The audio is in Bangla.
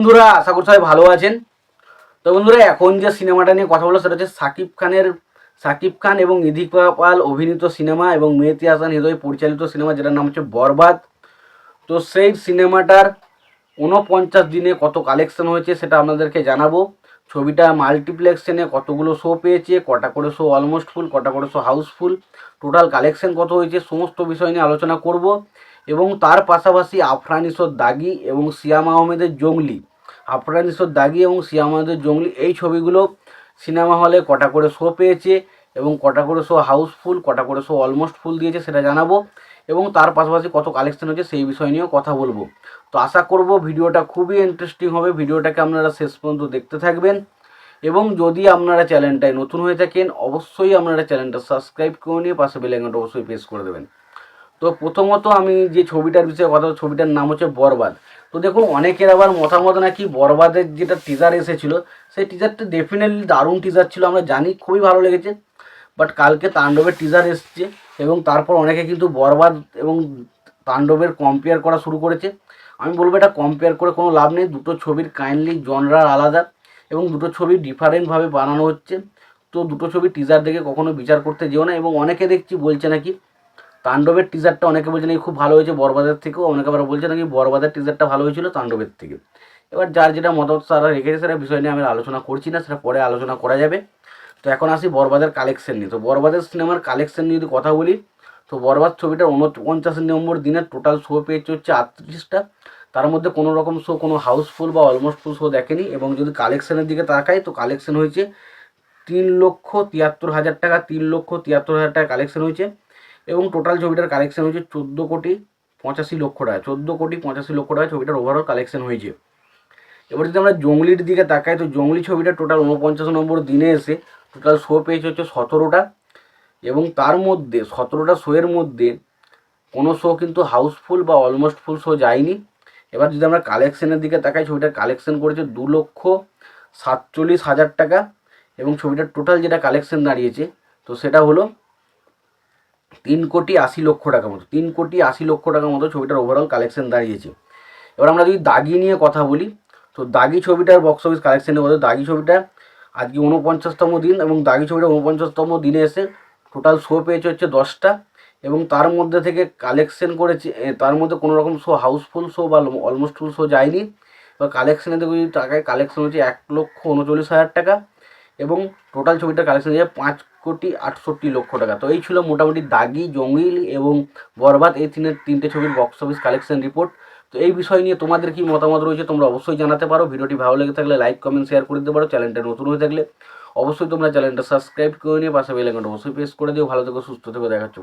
বন্ধুরা, আশা করি সবাই ভালো আছেন। তো বন্ধুরা, এখন যে সিনেমাটা নিয়ে কথা বলো সেটা হচ্ছে সাকিব খানের, সাকিব খান এবং ইদিকা পাল অভিনীত সিনেমা এবং মেহেতি হাসান হৃদয় পরিচালিত সিনেমা, যেটার নাম হচ্ছে বরবাদ। তো সেই সিনেমাটার ঊনপঞ্চাশ দিনে কত কালেকশন হয়েছে সেটা আপনাদেরকে জানাব। ছবিটা মাল্টিপ্লেক্সনে কতগুলো শো পেয়েছে, কটা করে শো অলমোস্ট ফুল কটা করে শো হাউসফুল টোটাল কালেকশন কত হয়েছে, সমস্ত বিষয় নিয়ে আলোচনা করব। এবং তার পাশাপাশি আফরানিসর দাগি এবং সিয়াম আহমেদের জঙ্গলি। আফরানিসর দাগি এবং সিয়াম আহমেদের জঙ্গলি, এই ছবিগুলো সিনেমা হলে কটা করে শো পেয়েছে এবং কটা করে শো হাউসফুল, কটা করে শো অলমোস্ট ফুল দিয়েছে সেটা জানাব এবং তার পাশাপাশি কত কালেকশন হয়েছে সেই বিষয় নিয়েও কথা বলব। তো আশা করব ভিডিওটা খুবই ইন্টারেস্টিং হবে, ভিডিওটাকে আপনারা শেষ পর্যন্ত দেখতে থাকবেন এবং যদি আপনারা চ্যানেলটায় নতুন হয়ে থাকেন, অবশ্যই আপনারা চ্যানেলটা সাবস্ক্রাইব করে নিয়ে পাশে বেলাইকনটা অবশ্যই প্রেস করে দেবেন। তো প্রথমত আমি যে ছবিটার বিষয়ে কথা ছবিটার নাম হচ্ছে বরবাদ। তো দেখুন, অনেকের আবার মতামত নাকি বরবাদের যেটা টিজার এসেছিল, সেই টিজারটা ডেফিনেটলি দারুণ টিজার ছিল, আমরা জানি, খুবই ভালো লেগেছে। বাট কালকে তাণ্ডবের টিজার এসছে এবং তারপর অনেকে কিন্তু বরবাদ এবং তাণ্ডবের কম্পেয়ার করা শুরু করেছে। আমি বলব এটা কম্পেয়ার করে কোনো লাভ নেই, দুটো ছবির কাইন্ডলি জনরার আলাদা এবং দুটো ছবি ডিফারেন্টভাবে বানানো হচ্ছে। তো দুটো ছবি টিজার দেখে কখনো বিচার করতে যেও না এবং অনেকে দেখছি বলছে নাকি তাণ্ডবের টিজারটা অনেকে বলছে নাকি খুব ভালো হয়েছে বরবাদের থেকেও, অনেকে আবার বলছে নাকি বরবাদের টিজারটা ভালো হয়েছিল তাণ্ডবের থেকে। এবার যার যেটা মতামত তারা রেখেছে সেটা বিষয় নিয়ে আমি আলোচনা করছি না, সেটা পরে আলোচনা করা যাবে। তো এখন আসি বরবাদের কালেকশন নিয়ে। তো বরবাদের সিনেমার কালেকশন নিয়ে যদি কথা বলি, তো বরবাদ ছবিটার উনপঞ্চাশ নম্বর দিনের টোটাল শো পেয়েছে হচ্ছে আটত্রিশটা। তার মধ্যে কোনো রকম শো কোনো হাউসফুল বা অলমোস্ট ফুল শো দেখেনি। এবং যদি কালেকশনের দিকে তাকাই, তো কালেকশন হয়েছে তিন লক্ষ তিয়াত্তর হাজার টাকা, তিন লক্ষ তিয়াত্তর হাজার টাকা কালেকশন হয়েছে। এবং টোটাল ছবিটার কালেকশন হয়েছে চোদ্দ কোটি পঁচাশি লক্ষ টাকা। চোদ্দ কোটি পঁচাশি লক্ষ টাকা ছবিটার ওভারঅল কালেকশন হয়েছে। এবার যদি আমরা জঙ্গলির দিকে তাকাই, তো জঙ্গলি ছবিটা টোটাল উনপঞ্চাশ নম্বর দিনে এসে টোটাল শো পেয়েছে হচ্ছে সতেরোটা এবং তার মধ্যে, সতেরোটা শোয়ের মধ্যে কোনো শো কিন্তু হাউসফুল বা অলমোস্ট ফুল শো যায়নি। এবার যদি আমরা কালেকশনের দিকে তাকাই, ছবিটার কালেকশন করেছে দু লক্ষ সাতচল্লিশ হাজার টাকা এবং ছবিটার টোটাল যেটা কালেকশন দাঁড়িয়েছে, তো সেটা হলো তিন কোটি আশি লক্ষ টাকা মতো, তিন কোটি আশি লক্ষ টাকা মতো ছবিটার ওভারঅল কালেকশন দাঁড়িয়েছে। এবার আমরা যদি দাগি নিয়ে কথা বলি, তো দাগি ছবিটার বক্স অফিস কালেকশনের মধ্যে দাগি ছবিটা আজকে উনপঞ্চাশতম দিন এবং দাগি ছবিটা উনপঞ্চাশতম দিনে এসে টোটাল শো পেয়েছে হচ্ছে দশটা এবং তার মধ্যে থেকে কালেকশন করেছে তার মধ্যে কোনো রকম শো হাউসফুল শো বা অলমোস্ট ফুল শো যায়নি। বা কালেকশনে দেখো যদি টাকায় কালেকশন হচ্ছে এক লক্ষ উনচল্লিশ হাজার টাকা এবং টোটাল ছবিটার কালেকশন হচ্ছে পাঁচ কোটি আটষট্টি লক্ষ টাকা। তো এই ছিল মোটামুটি দাগি, জঙ্গিল এবং বরবাদ এই তিনের তিনটে ছবির বক্স অফিস কালেকশন রিপোর্ট তো এই বিষয় নিয়ে তোমাদের কি মতামত রয়েছে তোমরা অবশ্যই জানাতে পারো। ভিডিওটি ভালো লেগে থাকলে লাইক কমেন্ট শেয়ার করে দিতে পারো। চ্যানেলটা নতুন হয়ে থাকলে অবশ্যই তোমরা চ্যানেলটা সাবস্ক্রাইব করে নিয়ে পাশে বেল আইকনটা অবশ্যই প্রেস করে দিও। ভালো থেকো, সুস্থ থেকো দেখাচ্ছ